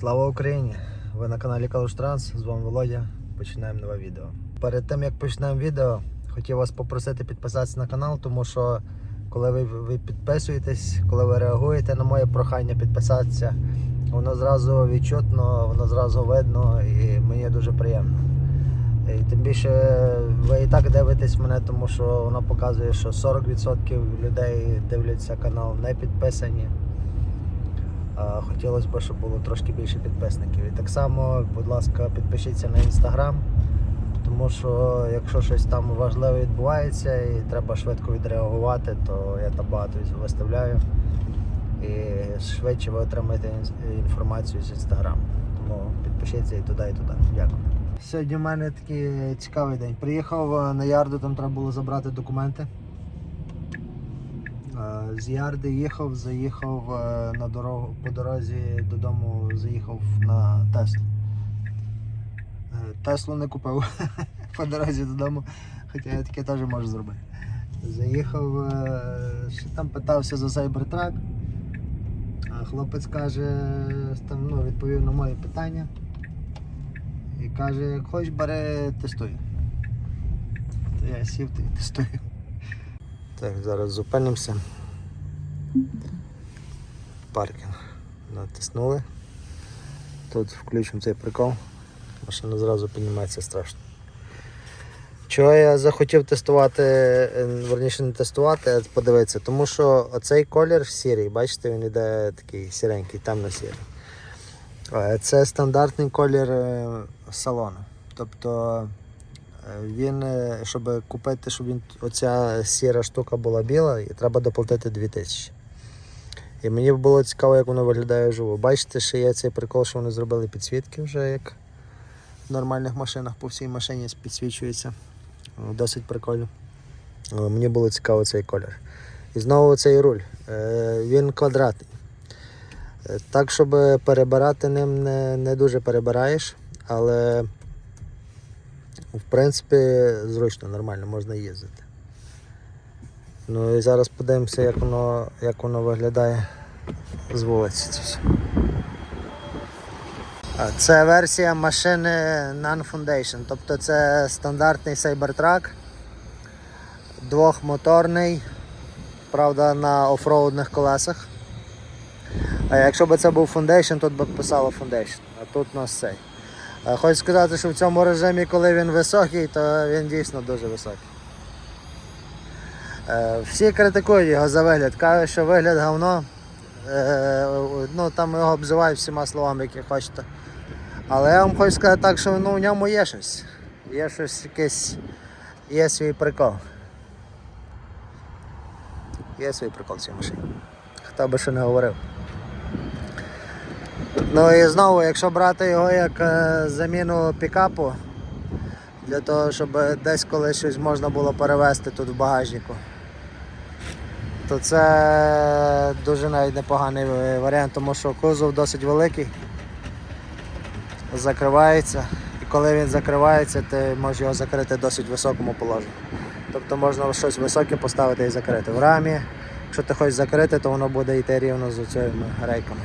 Слава Україні! Ви на каналі Транс, з вами Володя. Починаємо нове відео. Перед тим як почнемо відео, хотів вас попросити підписатися на канал, тому що коли ви, ви підписуєтесь, коли ви реагуєте на моє прохання підписатися, воно зразу відчутно, воно зразу видно і мені дуже приємно. І тим більше ви і так дивитесь мене, тому що воно показує, що 40% людей дивляться канал не підписані. Хотілося б, щоб було трошки більше підписників. І так само, будь ласка, підпишіться на інстаграм, тому що якщо щось там важливе відбувається і треба швидко відреагувати, то я там багато виставляю. І швидше ви отримаєте інформацію з інстаграму. Тому підпишіться і туди, і туди. Дякую. Сьогодні в мене такий цікавий день. Приїхав е, на ярду, там треба було забрати документи. З Ярди їхав, заїхав е, на дорогу по дорозі додому, заїхав на Теслу. Е, Теслу не купив по дорозі додому, хоча я таке теж можу зробити. Заїхав, е, ще там питався за Cybertruck, хлопець каже, там, ну, відповів на моє питання і каже, як хочеш бери, тестуй. То я сів й тестую. Так, зараз зупинимося. Паркінг. Натиснули. Тут включимо цей прикол. Машина зразу піднімається страшно. Чого я захотів тестувати, е, верніше не тестувати, а подивитися, тому що оцей колір сірий, бачите, він іде такий сіренький, темно-сірий. Е, Це стандартний колір е, салону. Тобто Він, щоб купити, щоб він, оця сіра штука була біла, і треба доплатити 2000. І мені було цікаво, як воно виглядає вживу. Бачите, ще є цей прикол, що вони зробили підсвітки вже, як в нормальних машинах по всій машині підсвічується. Досить прикольно. Мені було цікаво цей колір. І знову цей руль. Е, Він квадратний. Е, Так, щоб перебирати ним не, не дуже перебираєш, але в принципі, зручно, нормально, можна їздити. Ну і зараз подивимося, як воно, як воно виглядає з вулиці. Це, версія машини Non-Foundation, тобто це стандартний Cybertruck, двохмоторний, правда, на офроудних колесах. А якщо б це був Foundation, тут би писало Foundation, а тут у нас цей. Е, Хочу сказати, що в цьому режимі, коли він високий, то він дійсно дуже високий. Е, Всі критикують його за вигляд, кажуть, що вигляд говно. Е, Ну, там його обзивають всіма словами, які хочете. Але я вам хочу сказати так, що ну, в ньому є щось. Є щось якесь. Є свій прикол. Є свій прикол в цій машині. Хто би ще не говорив. Ну і знову, якщо брати його як е, заміну пікапу, для того, щоб десь коли щось можна було перевезти тут в багажнику, то це дуже навіть непоганий е, варіант, тому що кузов досить великий, закривається, і коли він закривається, ти можеш його закрити в досить високому положенні. Тобто можна щось високе поставити і закрити. В рамі, якщо ти хочеш закрити, то воно буде йти рівно з цими рейками.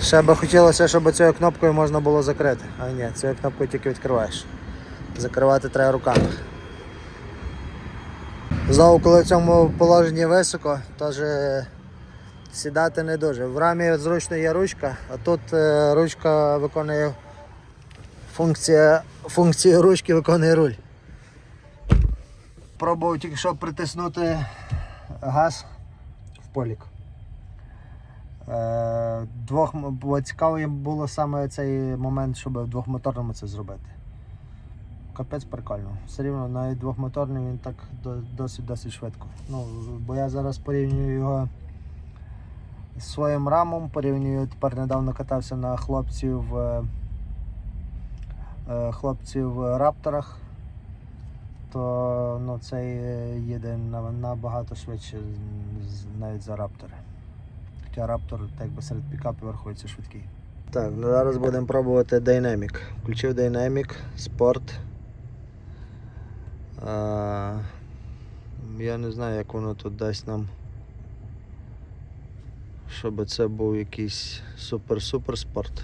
Ще би хотілося, щоб цією кнопкою можна було закрити. А ні, цією кнопкою тільки відкриваєш. Закривати треба руками. Знову, коли в цьому положенні високо, теж сідати не дуже. В рамі зручно є ручка, а тут е, ручка виконує функція, функцію ручки виконує руль. Пробував тільки що притиснути газ в полік. Е, Двох, цікаво їм було саме цей момент, щоб в двохмоторному це зробити. Капець прикольно. Все рівно навіть двохмоторний він так досить досить швидко. Ну, бо я зараз порівнюю його з своїм рамом, порівнюю, тепер недавно катався на хлопців е, е, хлопців рапторах, то ну, цей їде набагато швидше навіть за раптори. Хоча Раптор так би серед пікапів рахується швидкий. Так, ну зараз будемо пробувати Dynamic. Включив Dynamic, Sport. Я не знаю, як воно тут дасть нам щоб це був якийсь супер-супер спорт.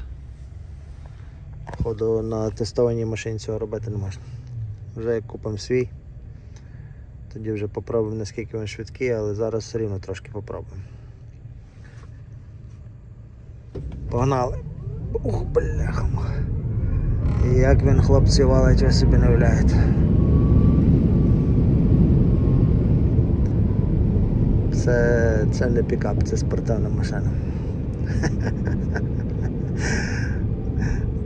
Походу на тестованій машині цього робити не можна. Вже як купимо свій, тоді вже попробуємо наскільки він швидкий, але зараз все рівно трошки попробуємо. Погнали! Ух, бляха. Як він хлопці валить, ви собі не уявляєте. Це, це не пікап, це спортивна машина.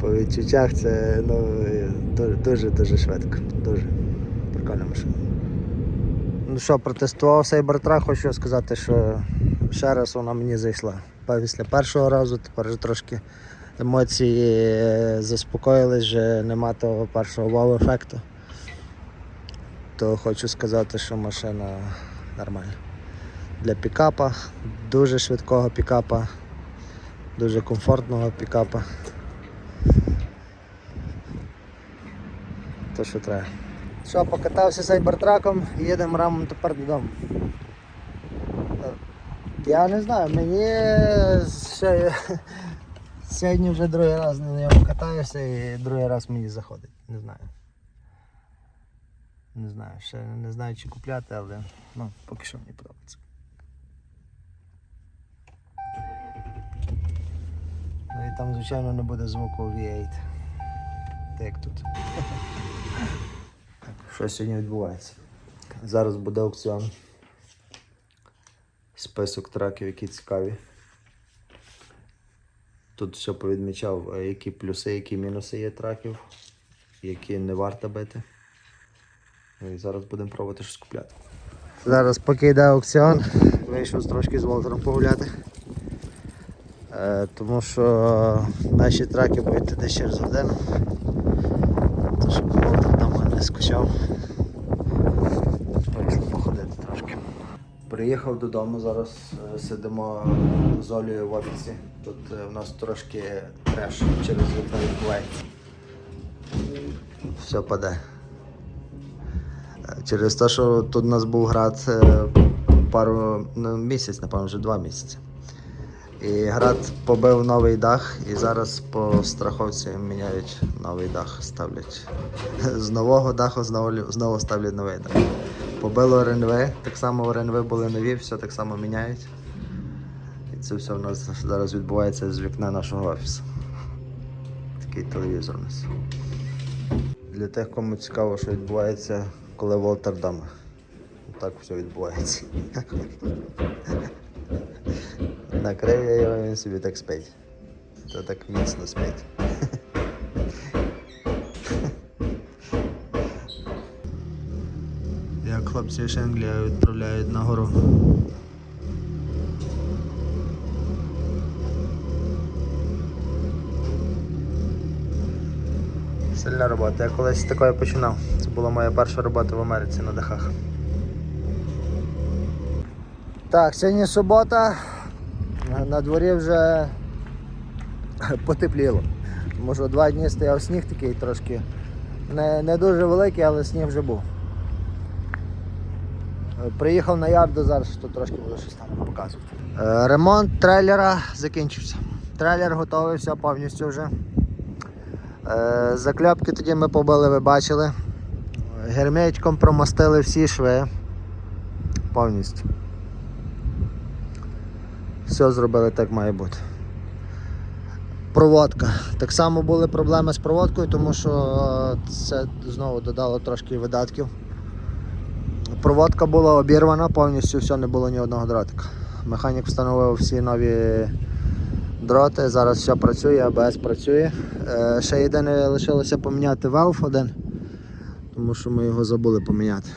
По відчуттях це ну, дуже-дуже швидко. Дуже прикольна машина. Ну що, протестував Cybertruck, хочу сказати, що ще раз вона мені зайшла. Після першого разу тепер вже трошки емоції е, заспокоїлись, вже нема того першого вау-ефекту. То хочу сказати, що машина нормальна. Для пікапа, дуже швидкого пікапа, дуже комфортного пікапа. То що треба. Що, покатався сайбертраком, їдемо рамом тепер додому. Я не знаю, мені ще сьогодні вже другий раз на ньому катаюся і другий раз мені заходить. Не знаю. Не знаю, ще не знаю чи купляти, але ну, поки що мені подобається. І там, звичайно, не буде звуку V8. Так як тут. Що сьогодні відбувається? Зараз буде аукціон. Список траків, які цікаві. Тут все повідмічав, е, які плюси, які мінуси є траків, які не варто бити. Ну І зараз будемо пробувати щось купляти. Зараз поки йде аукціон, вийшов трошки з Волтером погуляти. Е, тому що наші траки будуть туди через годину. То щоб Волтер там не скучав. Вийшли походити трошки. Приїхав додому, зараз е, сидимо з Олею в офісі. Тут е, в нас трошки треш через вікно відбувається. Все паде. Через те, що тут у нас був град пару ну, місяць, напевно, вже два місяці. І град побив новий дах, і зараз по страховці міняють новий дах, ставлять. З нового даху знову, знову ставлять новий дах. Побило РНВ, так само РНВ були нові, все так само міняють. І це все в нас зараз відбувається з вікна нашого офісу. Такий телевізор у нас. Для тих, кому цікаво, що відбувається, коли Волтер вдома. Так все відбувається. Накрив я собі так спить. То так міцно спить. Як хлопці з відправляють на гору. Сильна робота. Я колись з такої починав. Це була моя перша робота в Америці на дахах. Так, сьогодні субота. На- дворі вже потепліло. Що два дні стояв сніг такий трошки. Не, не дуже великий, але сніг вже був. Приїхав на ярду, зараз тут трошки буду щось там показувати. Е, Ремонт трейлера закінчився. Трейлер готовий, все повністю вже. Е, Закльопки тоді ми побили, ви бачили. Герметиком промастили всі шви. Повністю. Все зробили так має бути. Проводка. Так само були проблеми з проводкою, тому що е, це знову додало трошки видатків. Проводка була обірвана, повністю все, не було ні одного дротика. Механік встановив всі нові дроти, зараз все працює, АБС працює. Е, ще єдине лишилося поміняти valve один, тому що ми його забули поміняти.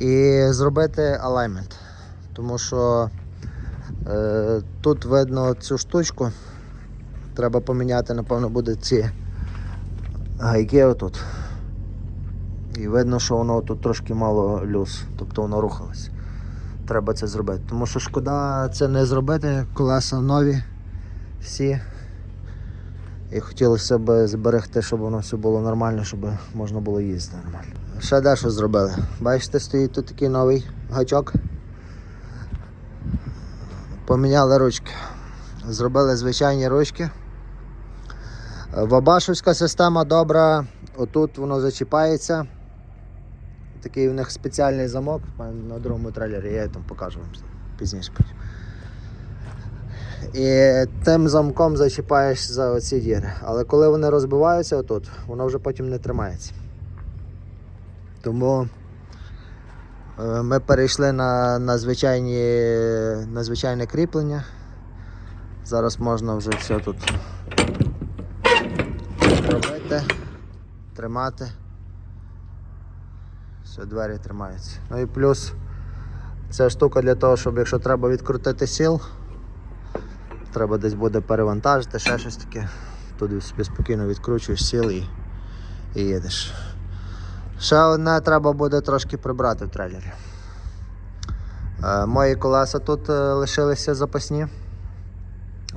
І зробити алаймент. Тому що тут видно цю штучку. Треба поміняти, напевно, буде ці гайки отут. І видно, що воно тут трошки мало люз, тобто воно рухалось. Треба це зробити. Тому що шкода це не зробити, колеса нові всі. І хотілося б зберегти, щоб воно все було нормально, щоб можна було їздити нормально. Ще дещо зробили. Бачите, стоїть тут такий новий гачок. Поміняли ручки. Зробили звичайні ручки. Вабашовська система добра. Отут воно зачіпається. Такий у них спеціальний замок на другому трейлері, я там покажу вам пізніше. І тим замком зачіпаєш за оці діри. Але коли вони розбиваються отут, воно вже потім не тримається. Тому е, ми перейшли на, на, звичайні, на звичайне кріплення. Зараз можна вже все тут робити, тримати. Все, двері тримаються. Ну і плюс ця штука для того, щоб якщо треба відкрутити сіл, треба десь буде перевантажити, ще щось таке. Туди собі спокійно відкручуєш сіл і, і їдеш. Ще одне треба буде трошки прибрати в трейлері. Е, мої колеса тут е, лишилися запасні.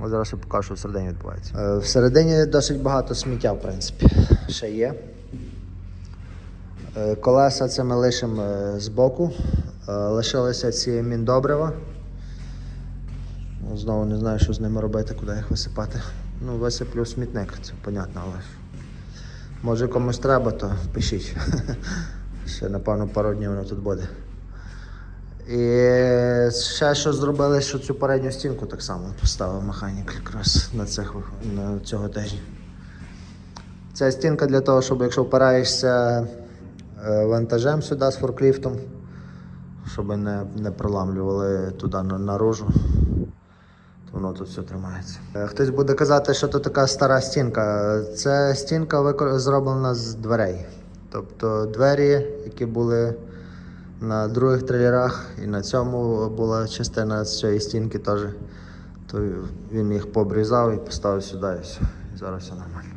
Зараз я покажу, що всередині відбувається. Е, всередині досить багато сміття, в принципі, ще є. Колеса це ми лишимо збоку. Лишилися ці міндобрива. Знову не знаю, що з ними робити, куди їх висипати. Ну, висиплю смітник, це понятно, але ж. Може комусь треба, то пишіть. Ще напевно пару днів воно тут буде. І ще що зробили, що цю передню стінку так само поставив механік якраз на, цих, на цього тижня. Ця стінка для того, щоб якщо впираєшся е, вантажем сюди з форкліфтом, щоб не, не проламлювали туди наружу, воно тут все тримається. Е, Хтось буде казати, що це така стара стінка. Це стінка зроблена з дверей. Тобто двері, які були на других трейлерах, і на цьому була частина цієї стінки теж. То він їх пообрізав і поставив сюди і все. І зараз все нормально.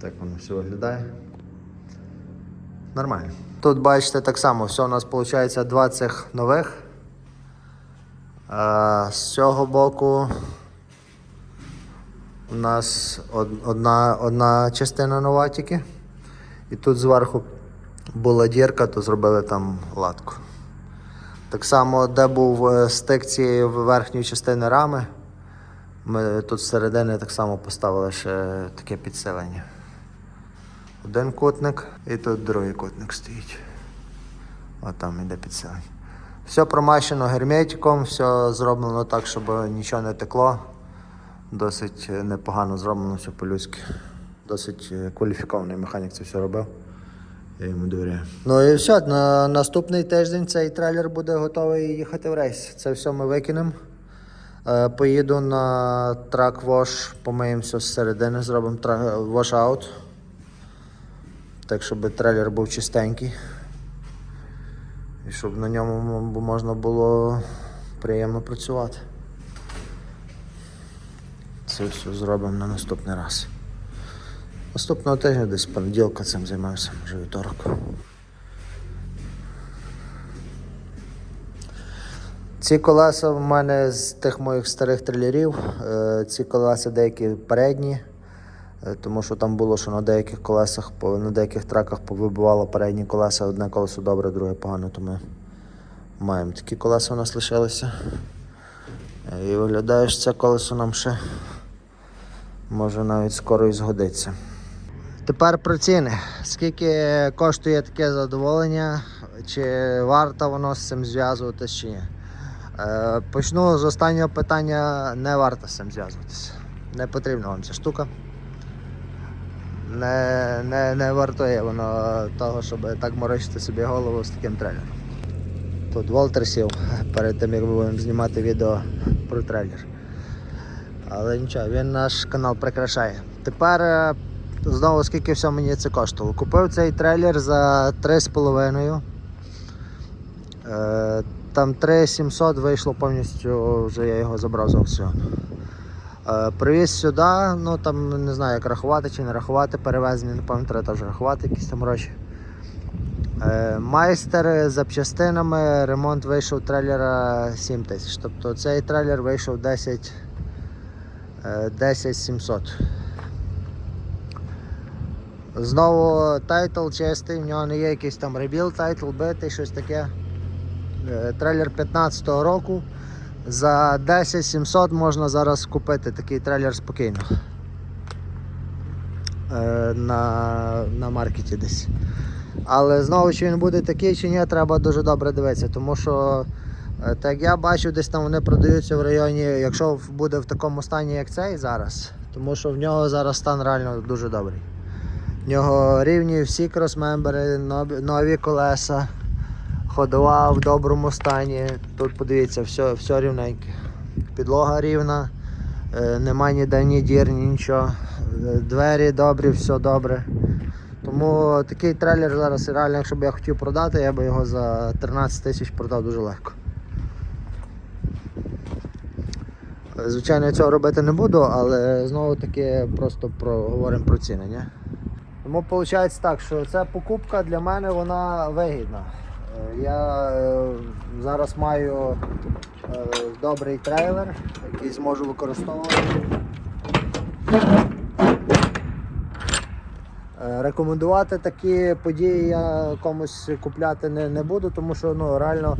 Так воно все виглядає. Нормально. Тут бачите так само, все у нас виходить два цих нових. З цього боку у нас одна, одна частина нова тільки. І тут зверху була дірка, то зробили там латку. Так само, де був е, стик цієї верхньої частини рами, ми тут зсередини так само поставили ще таке підсилення. Один кутник і тут другий кутник стоїть. От іде підсилення. Все промащено герметиком, все зроблено так, щоб нічого не текло. Досить непогано зроблено, все по-людськи. Досить е, кваліфікований механік це все робив. Я йому довіряю. Ну і все, на наступний тиждень цей трейлер буде готовий їхати в рейс. Це все ми викинемо. Е, Поїду на трак вош, помиємо все зсередини, зробимо вош аут. Так, щоб трейлер був чистенький. І щоб на ньому можна було приємно працювати. Це все зробимо на наступний раз. Наступного тижня десь понеділка цим займаюся, може вівторок. Ці колеса в мене з тих моїх старих трилерів. Е, Ці колеса деякі передні, тому що там було, що на деяких колесах, на деяких траках повибивало передні колеса, одне колесо добре, друге погано, то ми маємо такі колеса у нас лишилися. Е, І виглядає, що це колесо нам ще може навіть скоро і згодиться. Тепер про ціни. Скільки коштує таке задоволення, чи варто воно з цим зв'язуватись чи ні? Е, почну з останнього питання: не варто з цим зв'язуватися. Не потрібна вам ця штука. Не, не, не вартує воно того, щоб так морочити собі голову з таким трейлером. Тут Волтер сів перед тим, як ми будемо знімати відео про трейлер. Але нічого, він наш канал прикрашає. Тепер е, знову скільки все мені це коштувало. Купив цей трейлер за 3,5. Е, Там 3700 вийшло повністю, вже я його забрав з аукціону. Е, Привіз сюди, ну там не знаю як рахувати чи не рахувати, перевезення, напевно, треба теж рахувати якісь там гроші. Е, Майстер з запчастинами, ремонт вийшов трейлера 7 тисяч. Тобто цей трейлер вийшов 10 е, 10 700. Знову тайтл чистий, в нього не є якийсь там ребіл тайтл, битий, щось таке. Е, Трейлер 15-го року. За 10 700 можна зараз купити такий трейлер спокійно. Е, На, на маркеті десь. Але знову чи він буде такий чи ні, треба дуже добре дивитися, тому що е, так я бачу, десь там вони продаються в районі, якщо буде в такому стані, як цей зараз, тому що в нього зараз стан реально дуже добрий. В нього рівні всі кросмембери, нові колеса, ходова в доброму стані. Тут подивіться, все, все рівненьке. Підлога рівна, е, нема ніде ні дір, ні нічого. Е, Двері добрі, все добре. Тому такий трейлер зараз реально, якщо б я хотів продати, я би його за 13 тисяч продав дуже легко. Звичайно, я цього робити не буду, але знову таки просто про, говоримо про ціни. Ні? Тому виходить так, що ця покупка для мене вона вигідна. Я е, зараз маю е, добрий трейлер, який зможу використовувати. Е, Рекомендувати такі події я комусь купляти не, не буду, тому що ну, реально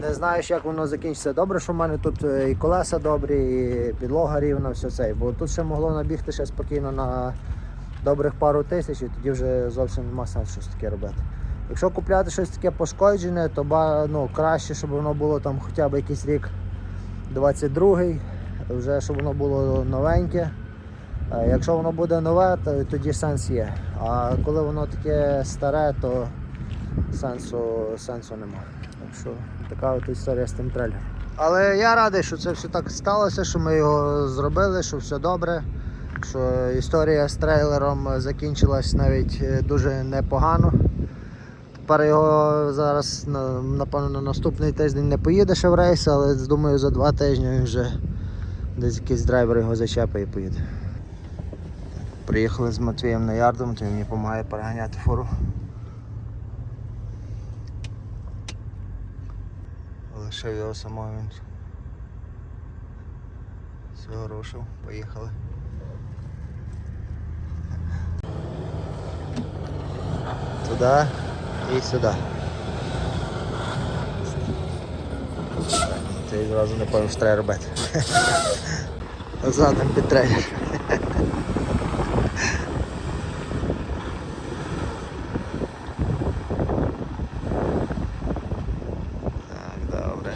не знаєш, як воно закінчиться. Добре, що в мене тут і колеса добрі, і підлога рівна, все це. Бо тут ще могло набігти ще спокійно на добрих пару тисяч, і тоді вже зовсім нема сенсу щось таке робити. Якщо купляти щось таке пошкоджене, то ну, краще, щоб воно було там хоча б якийсь рік 22-й, вже щоб воно було новеньке. Е, Якщо воно буде нове, то тоді сенс є. А коли воно таке старе, то сенсу, сенсу немає. Так що така от історія з тим трейлером. Але я радий, що це все так сталося, що ми його зробили, що все добре. Що історія з трейлером закінчилась навіть е, дуже непогано. Тепер його зараз напевно на наступний тиждень не поїде ще в рейс, але думаю за два тижні він вже десь якийсь драйвер його зачепить і поїде. Приїхали з Матвієм на ярдом, то він мені допомагає переганяти фуру. Лишив його самого він. Все, рушив, поїхали. Туди і сюди. Це зразу не пам'ятаєш, що треба робити. Задом під трейлер. Так, добре.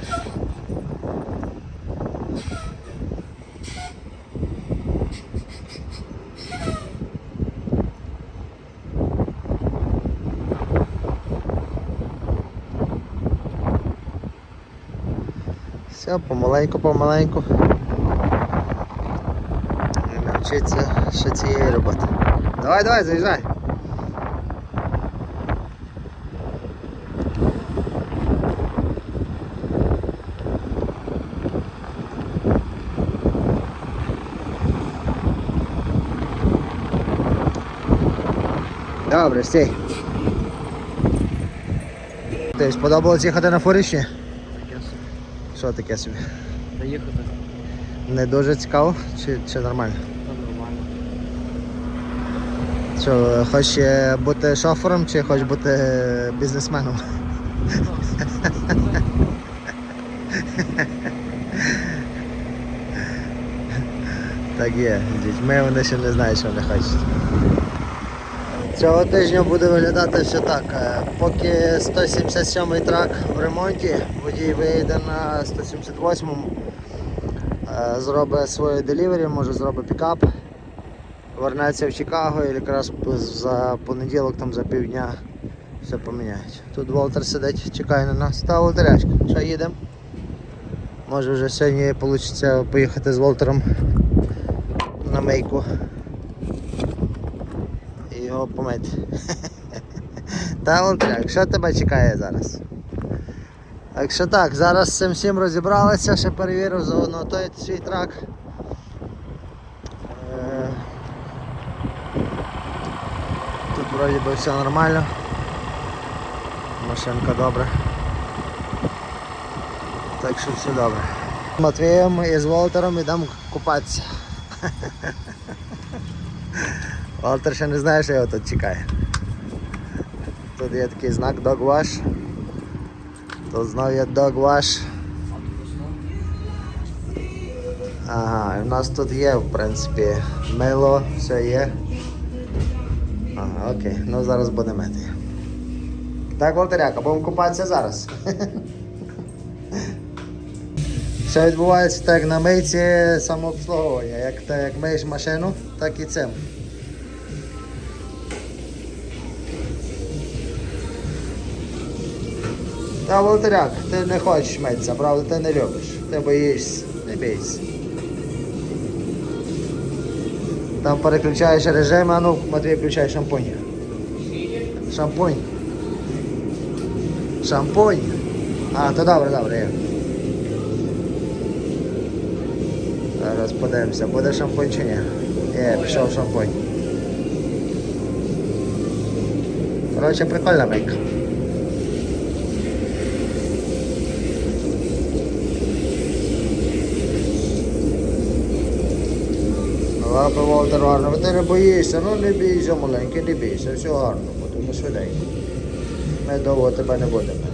Все, помаленьку, помаленьку. І навчиться ще цієї роботи. Давай, давай, заїжджай. Добре, стій. Тобі сподобалось їхати на фуріші? Що таке собі? Доїхати Не дуже цікаво чи, чи нормально? нормально. Що, хочеш е, бути шофером чи хочеш бути е, бізнесменом? Так є, з дітьми вони ще не знають, що вони хочуть. Цього тижня буде виглядати все так. Е, Поки 177 трак в ремонті, водій виїде на 178-му, е, зробить своє делівері, може зробить пікап, вернеться в Чикаго і якраз за понеділок, там за півдня все поміняють. Тут Волтер сидить, чекає на нас. Та Волтерячка, що їдемо? Може вже сьогодні вийде поїхати з Волтером на мейку і його помити. Та Волтеряк, що тебе чекає зараз? Так що так, зараз з цим всім розібралися, ще перевірив заодно той свій трак. Е, Тут вроді би все нормально. Машинка добра. Так що все добре. З Матвієм і з Волтером йдемо купатися. Волтер ще не знає, що його тут чекає. Тут є такий знак Dog Wash. То знов є дог ваш. Ага, і в нас тут є, в принципі, мило, все є. Ага, окей, ну зараз будемо мити. Так, Волтеряка, будемо купатися зараз. Все відбувається так на мийці самообслуговування. Як, як миєш машину, так і цим. Та Волтеряк, ти не хочеш митися, правда, ти не любиш. Ти боїшся, не бійся. Там переключаєш режим, а ну, Матвій, включай шампунь. Шампунь. Шампунь. А, то добре, добре. Зараз подивимося, буде шампунь чи ні. Є, пішов шампунь. Коротше, прикольна мийка. Волтер гарно, ти не боїшся, ну не бійся, маленький, не бійся, все гарно, буде ми швиденько. Ми довго тебе не будемо.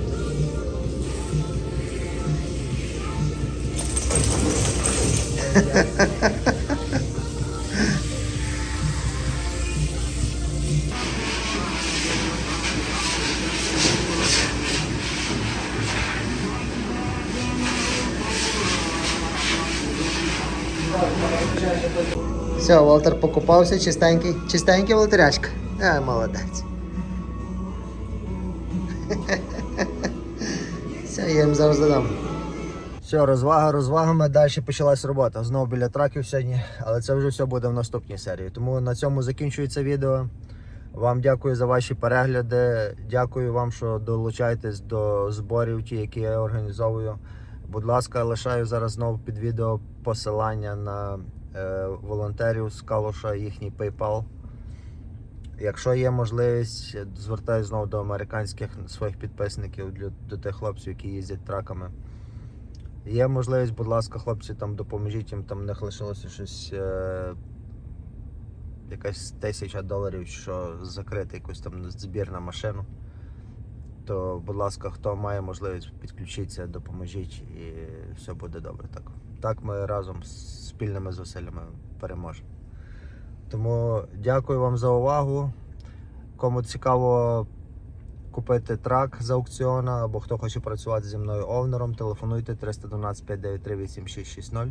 Все, Волтер покупався, чистенький. Чистенький Волтерячка. А, молодець. Все, я їм зараз додам. Все, розвага розвагами. Далі почалась робота. Знову біля траків сьогодні, але це вже все буде в наступній серії. Тому на цьому закінчується відео. Вам дякую за ваші перегляди. Дякую вам, що долучаєтесь до зборів, ті, які я організовую. Будь ласка, лишаю зараз знову під відео посилання на е, волонтерів з Калуша, їхній PayPal. Якщо є можливість, звертаюся знову до американських своїх підписників, для, до тих хлопців, які їздять траками. Є можливість, будь ласка, хлопці, там допоможіть їм, там них лишилося щось. Е, якась тисяча доларів, що закрити якусь там збір на машину. То, будь ласка, хто має можливість підключитися, допоможіть і все буде добре. Так, так ми разом з спільними зусиллями переможемо. Тому дякую вам за увагу. Кому цікаво купити трак з аукціона або хто хоче працювати зі мною овнером, телефонуйте 312 593 8660.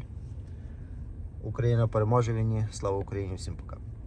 Україна переможе війні. Слава Україні! Всім пока.